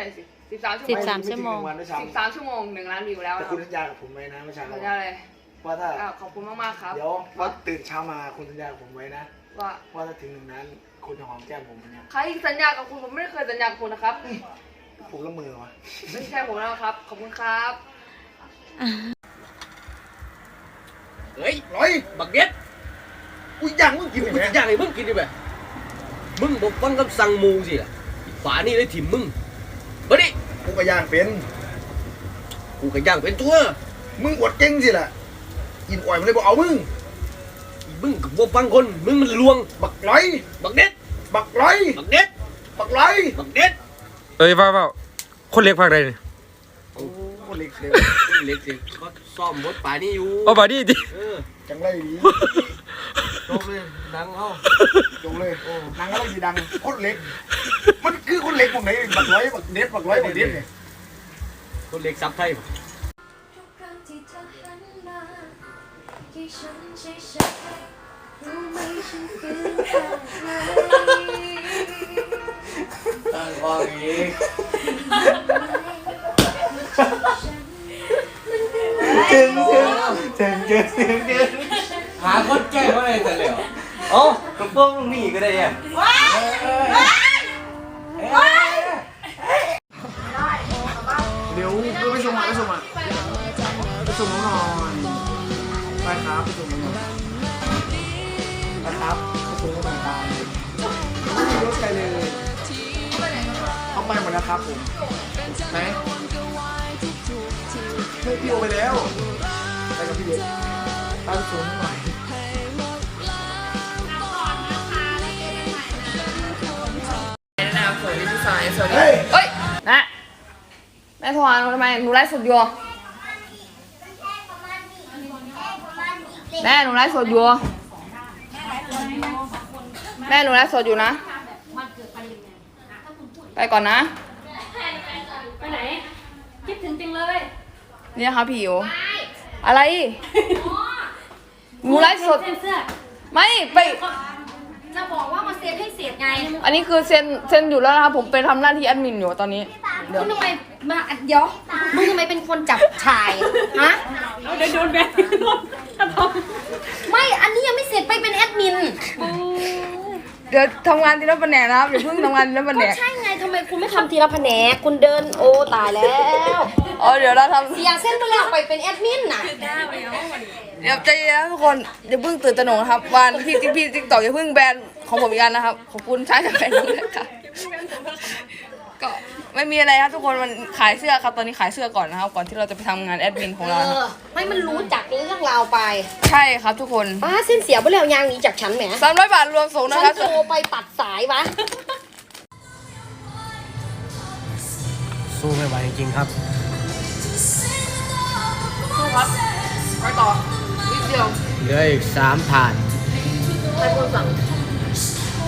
ช่สิสิบสามชั่วสิโมบงสามชั่วโมงไถึวันด้วยซ้สิบสามชั่วโมงหนึ่งล้านวิวแล้วำแต่นะคคุรับณสัญญากับผมไว้นะเมื่อเช้าสัญญาเลยว่าถ้าอะขอบคุณมากๆครับ เดี๋ยวว่าตื่นเช้ามาคุณสัญญากับผมไว้นะว่าว่าถ้าถึงหนึ่งนั้นคุณจะหอมแก้มผมไหมเนี่ยใครสัญญากับคุณผมไม่ได้เคยสัญญากับคุณนะครับ ผมละมือวะ ไม่ใช่ผมแล้วครับ ขอบคุณครับ เฮ้ยร้อยบักเด็ดอุ้ยยังมึงกินกูไหมจะย่างให้มึงกินดิแบบมึงบอกฟังคำสั่งหมูสิล่ะฝานี่เลยถิ่มมึง มาดิกูก็ย่างเป็น กูก็ย่างเป็นตัวมึงอวดเก่งสิล่ะกินอ่อยมันเลยบอกเอามึงมึงกับบ่ฟังคนมึงมันลวง บักร้อยบักเด็ดบักร้อยบักเด็ดบักร้อยบักเด็ดเอ้ยว่าว่าคนเล็กภาคใดนี่โอ้คนเล็กเร็วเล็กสิเขาซ่อมบดป่านี่อยู่ Oh, เอาบาดีดิ เออ จังไรดี จบเลยดังเอาจงเลยโอ้นางอะไรสีดังคนเล็ก มันคือคนเล็กพวกไหนบักร้อยบักเด็ดบักร้อยบักเด็ดเนี่ยคนเล็กซับไทยทุกครั้งที่เธอหันมาที่ฉันใช้ใช้รู้ไหมฉันฟื้นจากไหนตั้งคออีกเจ๋งเจ๋งเจ๋งเจ๋งเจ๋งเจ๋ง หาคนแก้ก็ได้แต่แล้วโอ้กระโปรงลูกนี่ก็ได้เนี่ยเดี๋ยวเออไปส่งมาไปส่งมาไปส่งน้องหน่อยไปครับไปส่งน้องหน่อยไปครับไปส่งน้องหน่อยตามไม่มีรถไกลเลยเขาไปหมดแล้วครับผมไหนเฮ้ยพี่โอไปแล้วไปกับพี่เด็กตามส่งน้องหน่อยายสวัสดีเฮ้ยเฮ้ยนะแม่โทรหาหนูทำไมหนูไลฟ์สดอยู่แม่หนูไลฟ์สดอยู่แม่หนูไลฟ์สดอยู่นะ ไปก่อนนะ ไปไหน คิดถึงจริงเลยนี่นะคะพี่อิ๋วอะไรหนูไลฟ์สดเซ็นเสื้อไม่ ไป จะบอกว่ามาเซ็นให้เสียไงอันนี้คือเซ็นเซ็นอยู่แล้วนะครับผมไปทำหน้าที่แอดมินอยู่ตอนนี้ เดี๋ยวคุณทำไมมาเดี๋ยวมึงทำไมเป็นคนจับชายฮะเดี๋ยวโดนแบนโดนถ้าทไม่อันนี้ยังไม่เสร็จไปเป็นแอดมินเดี๋ยวทำงานทีละแผนกนะครับอย่าเพิ่งทำงานทีละแผนก็กใช่ไงทำไมคุณไม่ทำทีละแผนกคุณเดินโอ้ตายแล้วอ๋อเดี๋ยวเราทำ เสียเส้นไปแล้วไปเป็นแอดมินน่ะ เดี๋ยวใจเย็นนะทุกคนอย่าเพิ่งตื่นตระหนกนะครับวันพี่พี่ติ๊กต็อกอย่าเพิ่งแบนของผมอีกอันนะครับ ขอบคุณใช้จากแฟนด้วยครับก็ไม่มีอะไรครับทุกคนมันขายเสื้อครับตอนนี้ขายเสื้อก่อนนะครับ ก่อนที่เราจะไปทำงานแอดมินของเอเรานะอไม่มันรู้จักเรื่องราวไปใช่ครับทุกคนป้าเส้นเสียไปแล้วยางหนี้จากฉันแหมสามร้อยบาทรวมส่งนะฉันครับ โทรไปปัดสายวะ สู้ไม่ไหวจริงๆครับสู้ครับไปต่อนิด เดียวเหลืออีกสามถาดใครคนสั่ง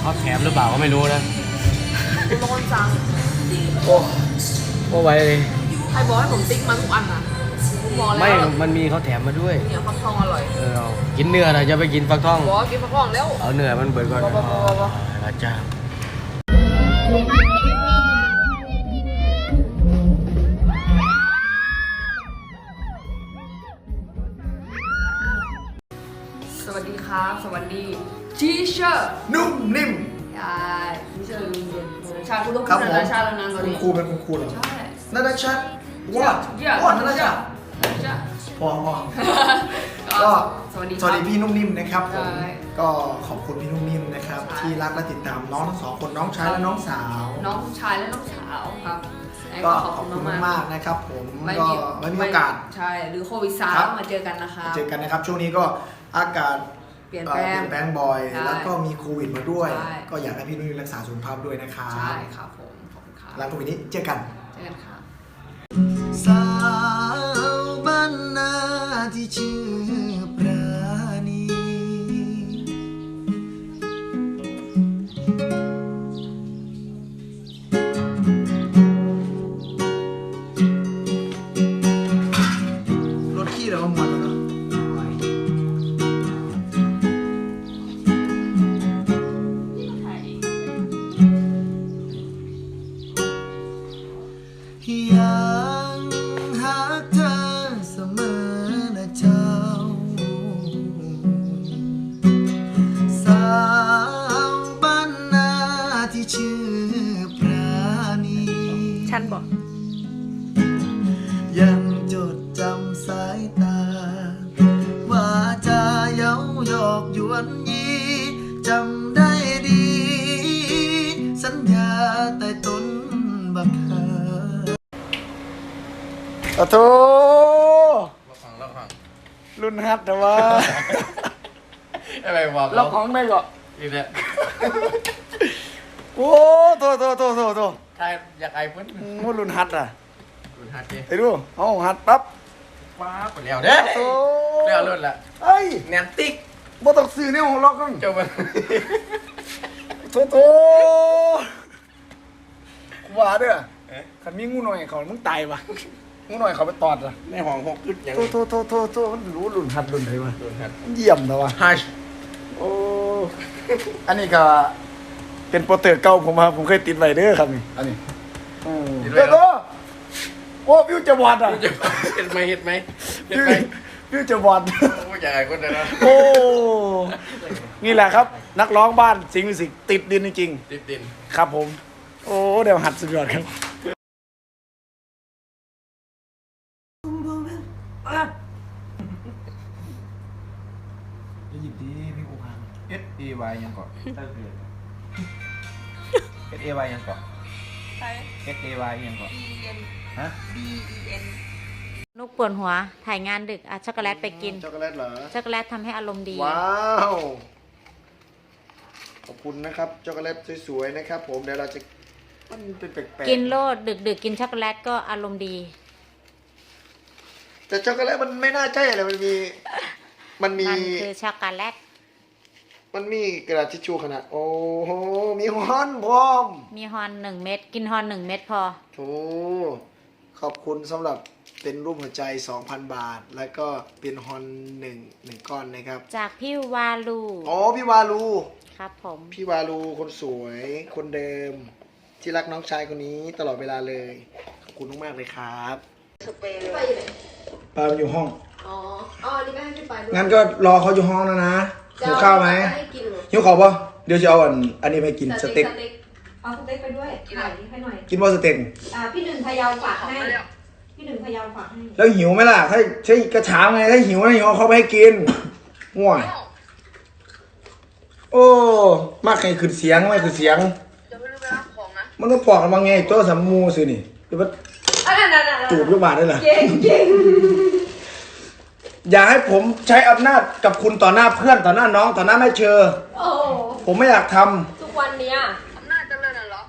เขาแถมหรือเปล่าก็ไม่รู้นะคุณเป็นคนสั่งโอ้โอ้ไว้เลยใครบอกให้ผมติ๊กมาทุกอันนะผมบอกแล้วไม่มันมีเขาแถมมาด้วยเหนียวฟักทองอร่อยเออเอากินเนื้อนะจะไปกินฟักทองบอกว่ากินฟักทองแล้วเอาเนื้อมันเบิดก่อนบ่บ่บ่บ่บ่อาจารย์ วัสดีครับ สวัสดีทีเชอร์นุ่มนิ่มใช่ทีเชอร์ลุงเด่นชาคุณต้องครับพูผดมนานาชาติแล้วนะตอนคุณนี้ครูเป็นคุณครูเหรอใช่นานาชาติวอดเยี่ยวอดนานาชาติใช่ พอพอ ก็ก็สวัสดีสวัสดีครับพี่นุ่มนิ่มนะครับผมใช่ก็ขอบคุณพี่นุ่มนิ่มนะครับ ใช่ ที่รักและติดตามน้องทั้งสองคนน้องชายและน้องสาว น้องชายและน้องสาวครับก็ขอบคุณมากๆนะครับ ผมไม่ก็มีไม่มีโอกาส ใช่ หรือโควิดซาครับ มาเจอกันนะคะ เจอกันนะครับช่วงนี้ก็ อากาศเปลี่ยนเอ่แปอลเปงลี่ยนแปลงบ่อย ใช่แล้วก็มีโควิดมาด้วย ใช่ ก็อยากให้พี่นุ่มนิ่มรักษาสุขภาพด้วยนะครับใช่ครับผมขอบคุณครับแล้วก็วันนี้เจอกัน เจอกันครับสา อะโทรุ่นฮัดแต่ว่าอะไรวะเราของได้ก่อนอีเนี่ยโอ้โตโตโตโตโตใครอยากไอ้เพิ่นมูรุ่นฮัดอะคุณฮัทดิไอ้ดูเอาฮัดปั๊บว้าไปแล้วเด้อโตแล้วรุ่นละเอ้ยแนนติ๊กบ่ต้องซื้อเนี่ยของล็อกกันเจ้ามันโตโตว่าเด้อคันมีงูหน่อยเขามึงตายปะ งูหน่อยเขาไปตอดล่ะในห้องหกจุดยังโตโตโตโตโตมันรู้รุ่นฮัดรุ่นไทยวะรุ่นฮัทเยี่ยมนะวะ ฮัชโอ้ อันนี้ก็เป็นโปรเตอร์เก่าผมครับผมเคยติดไว้เด้อครับนี่อันนี้อืมโตโตโอ้วิวจะบอดอะเห็นไหมเห็นไหมเห็นวิวไหมวิวจะบอดโอ้อยากไอ้คนเดียวนะโอ้ นี่แหละครับ นักร้องบ้านสิงห์มิวสิกติดดินจริงติดดิน ๆครับผม โอ้ เดี๋ยวหัดสุดยอดครับ S A Y ยังก่อน S A Y ยังก่อน S A Y ยังก่อนฮะนุกปวดหัว ถ่ายงานดึก อะ ช็อกโกแลตไปกิน ช็อกโกแลตเหรอ ช็อกโกแลตทำให้อารมณ์ดี ว้าว ขอบคุณนะครับ ช็อกโกแลตสวยๆนะครับ ผม เดี๋ยวเราจะมันเป็นแปลกๆกินโลดดึกดึกๆ กินช็อกโกแลตก็อารมณ์ดี แต่ช็อกโกแลตมันไม่น่าใช่อะไรมันมี มันมี มันคือช็อกโกแลต มันมีกระดาษทิชชู่ขนาด โอ้โหมีฮอนพร้อมมีฮอนหนึ่งเม็ดกินฮอนหนึ่งเม็ดพอ โถขอบคุณสำหรับเป็นรูปหัวใจ 2,000 บาท แล้วก็เป็นฮอนหนึ่งหนึ่งก้อนนะครับ จากพี่วาลูอ๋อพี่วาลู ครับผม พี่วาลูคนสวยคนเดิม ที่รักน้องชายคนนี้ตลอดเวลาเลย ขอบคุณมากๆเลยครับปาอยู่ห้อง อ๋อ อ๋อ นี่ก็ให้พี่ไปด้วยงั้นก็รอเขาอยู่ห้องแล้วนะ หิวข้าวไหมให้กินเหรอหิวข้าวปะเดี๋ยวจะเอาอันอันนี้ไปกินสเต็กเอาสเต็กไปด้วยถ่ายให้หน่อย กินว่าสเต็กอ่าพี่หนึ่งพะเยาฝากให้ พี่หนึ่งพะเยาฝากให้ แล้วหิวไหมล่ะ ถ้าใช่กระฉามไง ถ้าหิวนะหิวเอาเขาไปให้กินง่วยโอ้ มากไงคือเสียงไม่คือเสียงจะไม่รู้ไปรับของนะมันต้องปอกกันมาไงตัวสามมูสินี่หรือว่าอะนั่นนั่นนั่นจูบลูกบาทได้เหรอเก่งเก่ง อย่าให้ผมใช้อำนาจกับคุณต่อหน้าเพื่อนต่อหน้าน้องต่อหน้าแม่เชอโอ้ผมไม่อยากททุกวันเนี้ยอำนาจเจริญน่ะเหรอ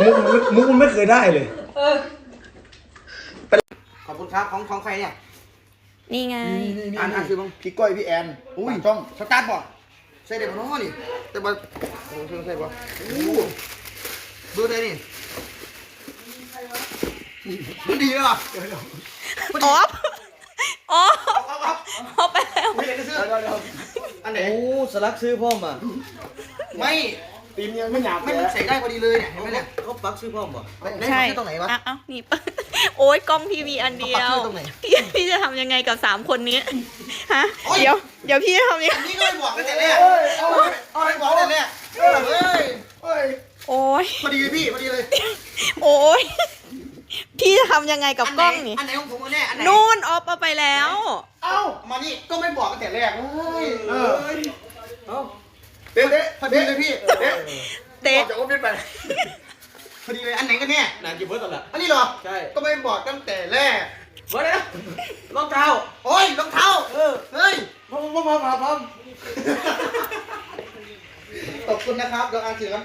ำมุกมันมุกมันไม่เคยได้เลย เออ ขอบคุณครับของของใครเนี่ยนี่ไง อ่านอ่านคือบ้างพี่ก้อยพี่แอนอุ้ยช่องสตาร์ทบ่ใส่เด็กน้องนี่แต่บ่โอ้ใส่ใส่บ่อู้ดูได้นี่มันดีป่ะ ออฟ ออฟออฟไปแล้วไม่อยากจะซื้ออันไหนโอ้สลักซื้อพ่อมาไม่ตีนยังไม่หยาบไม่เลมันยใส่ได้พอดีเลยเนี่ยเห็นไหมเนี่ยเขาปักซื้อพ่อมาได้ซื้อตรงไหนวะอะเอ้านี่โอ้ยกล้องพี่มีอันเดียวเอาปักชื่อตรงไหนพี่พี่จะทำยังไงกับสามคนนี้ฮะโอ๊ยเดี๋ยวเดี๋ยวพี่จะทำยังไงนี่ก็ไม่บอกตั้งแต่แรกเอาเอาไม่บอกตั้งแต่แรกเออเฮ้ยเฮ้ยโอ้ยพอดีเลยพี่พอดีเลย โอ้ย พี่จะทำยังไงกับกล้องนี่อันไหนของผมกันแน่อันไหนนู่นออฟเอาไปแล้ว เอ้ามานี่ก็ไม่บอกตั้งแต่แรกเฮ้ยเออเอ้าเป๊ะเป๊ะพอดีเลยพี่เป๊ะเตะออกจากออฟฟิศไปพอดีเลยอันไหนกันแน่นานกี่เบิร์ตละอันนี้เหรอใช่ก็ไม่บอกตั้งแต่แรกเบิร์ตนะรองเท้าโอ้ยรองเท้าเออเฮ้ยพร้อมพร้อมพร้อมพร้อมขอบคุณนะครับเราอ่านสื่อครับ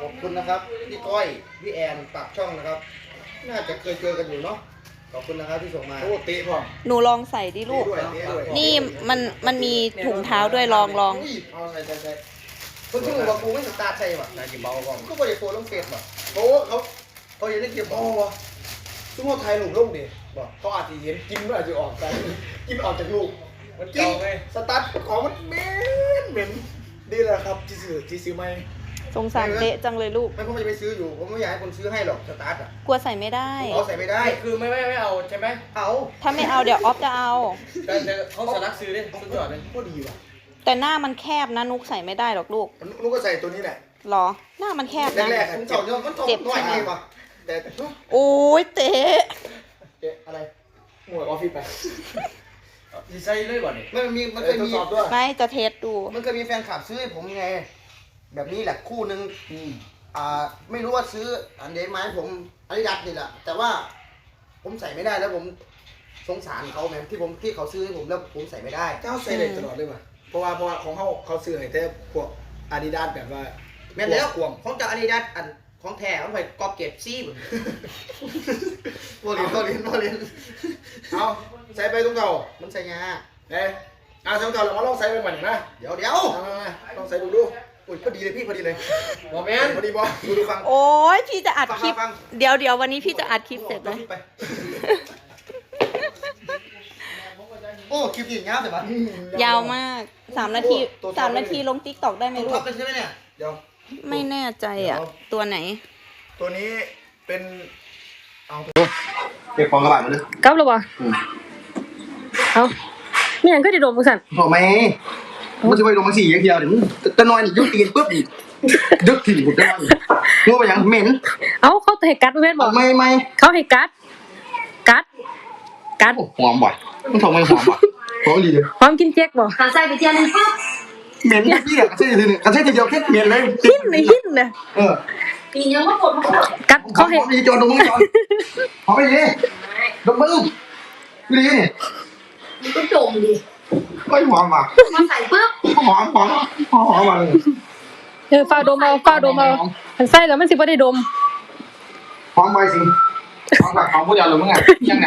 ขอบคุณนะครับพี่ก้อยพี่แอนปากช่องนะครับ น่าจะเคยเจอกันอยู่เนาะขอบคุณนะครับที่ส่งมาโอ้เตะพ่อหนูลองใส่ดิลูก ด้วยเตะด้วยนี่มันมันมีถุงเท้าด้วยลองลองยเอาใส่ใส่ใส่คนที่บอกว่ากูไม่สตาร์ทใช่ป่ะนานกี่เบาบ้างก็ไม่ได้โพสต์ลงเฟซป่ะโอ้เขาเขาอยากได้เก็บอ๋อวะซุ่มไทยหลุมลงดิบอกเขาอาจจะเห็นกินมันอาจจะออกไปกินออกจากลูกมันกินเก่าไงสตาร์ทของมันเหม็นเหม็นนี่แหละครับที่ซื้อที่ซื้อไม่ สงสารเตะจังเลยลูก ไม่ผมจะไปซื้ออยู่ ผมไม่อยากให้คนซื้อให้หรอกสตาร์ทอะกลัวใส่ไม่ได้ เอาใส่ไม่ได้ คือไม่ไม่ไม่เอาใช่ไหมเอาถ้าไม่เอาเดี๋ยวออฟจะเอา แต่แต่เขาสลักซื้อดิสุดยอดเลยก็ดีว่ะแต่หน้ามันแคบนะนุกใส่ไม่ได้หรอกลูกลูกก็ใส่ตัวนี้แหละหรอ หน้ามันแคบนะแรกๆอะมันเก่าเนี่ยมันเจ็บน้อยเองว่ะแต่โอ้ยเตะเจ๊อะไรหมวกออฟฟิศไปดีไซน์เลยบ่เนี่ยมันมีมันเคยมีไม่จะเทสดู มันเคยมีแฟนคลับซื้อให้ผมไง แบบนี้แหละคู่หนึ่งอ่าไม่รู้ว่าซื้ออันเดนไหมผมอาดิดาสนี่แหละแต่ว่าผมใส่ไม่ได้แล้วผมสงสารเขาไงที่ผมที่เขาซื้อให้ผมแล้วผมใส่ไม่ได้ เจ้าใส่ได้ตลอดเลยว่ะเพราะว่าเพราะว่าของเขาเขาซื้อให้แต่พวกอาดิดาสแบบว่าแม่นแล้วกวงของจากอาดิดาสอันของแท้มันไปกอบเก็บซี่ผมโมเรียนโมเรียนโมเรียนเอาใส่ไปตรงเก่ามันใส่ยาเอ้ยเอาใส่ตรงเก่าเรามาลองใส่ไปใหม่นะเดี๋ยวเดี๋ยวเอามามาลองใส่ดูดู อุ้ยพอดีเลยพี่พอดีเลยบ่แม่นพอดีบอดูดูฟัง โอ้ยพี่จะอัดคลิป ฟังเดี๋ยวเดี๋ยววันนี้พี่จะอัดคลิปเสร็จเลยไป โอ้คลิปอีกยาวแต่ปะยาวมากสามนาทีสามนาทีลงติ๊กตอกได้ไหมตัวลูท็อกปเลยใช่ไหมเนี่ยเดี๋ยว ไม่แน่ใจอะตัวไหน ตัวนี้เป็นเก็บของกระบะมาเลย กลับแล้วบ่เอามีหยังก็ได้โดมมึงสั่นบอกไหม มันจะไปลงมาสี่อย่างเดียวเดี๋ยวมึงตะนอยนี่ยุตีนปุ๊บยึกถี่ผมจะนอนงูไปยังเหม็นเอาเขาให้กัดแม่นบ่ไม่ไม่เขาให้กัดกัดกัดหอมบ่อยมันทำไมหอมบ่อยหอมดีเลยพร้อมกินเจ๊กบ่การใส่ไปเทียนหนึงปั๊บเหม็นพี่อะกระเซ็นทีนึงกระเซ็นทีเดียวแค่เหม็นเลยหินเลยหินเลยเออปีนี้ยังมาปวดมาปวดกัดหอเขามให้ดีจอดมึงจอดหอมไปดิดมมึงดีนี่มันก็จมดิ ไม่หอมว่ะมาใส่ปุ๊บหอมหอมหอมหอมมาเลยเออฟ้าดมเอาฟ้าดมเอาอันใส่แล้วมันสิบ่ได้ดมหอมไปสิหอมแบบหอมพูดยาวเลยมึงไงยังไง